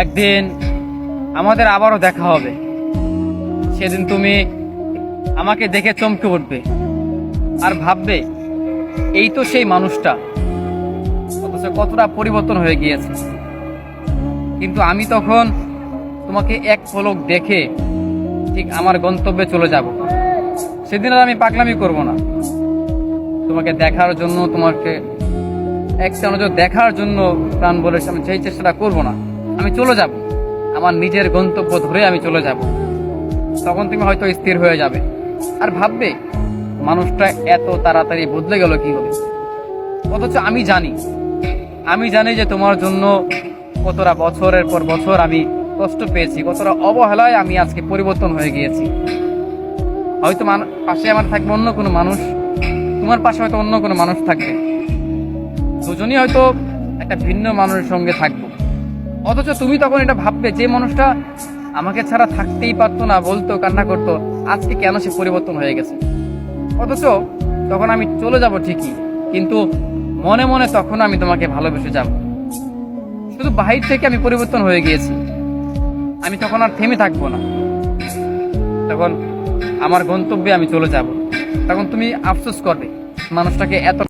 একদিন আমাদের আবারও দেখা হবে। সেদিন তুমি আমাকে দেখে চমকে উঠবে আর ভাববে, এই তো সেই মানুষটা। অথচ কতটা পরিবর্তন হয়ে গিয়েছে। কিন্তু আমি তখন তোমাকে এক পলক দেখে ঠিক আমার গন্তব্যে চলে যাব। সেদিন আর আমি পাগলামি করব না। তোমাকে দেখার জন্য তোমাকে একটা নজর দেখার জন্য প্রাণ বলে আমি সেই চেষ্টাটা করব না। আমি চলে যাব। আমার নিজের গন্তব্য ধরে আমি চলে যাব। তখন তুমি হয়তো স্থির হয়ে যাবে। আর ভাববে, মানুষটা এত তাড়াতাড়ি বদলে গেল কি হবে অথচ আমি জানি আমি জানি যে তোমার জন্য কতটা বছরের পর বছর আমি কষ্ট পেয়েছি, কতটা অবহেলায় আমি আজকে পরিবর্তন হয়ে গিয়েছি। হয়তো পাশে আমার থাকবে অন্য কোনো মানুষ, তোমার পাশে হয়তো অন্য কোনো মানুষ থাকবে। দুজনই হয়তো একটা ভিন্ন মানুষের সঙ্গে থাকব। অথচ তুমি তখন এটা ভাববে, যে মানুষটা আমাকে ছাড়া থাকতেই পারতো না, বলতো, কান্না করতো। আজকে কেন সে পরিবর্তন হয়ে গেছে? অথচ তখন আমি চলে যাব ঠিকই, কিন্তু মনে মনে তখন আমি তোমাকে ভালোবেসে যাব। শুধু বাহির থেকে আমি পরিবর্তন হয়ে গিয়েছি। আমি তখন আর থেমে থাকব না। তখন আমার গন্তব্যে আমি চলে যাব। তখন তুমি আফসোস করবে, মানুষটাকে এত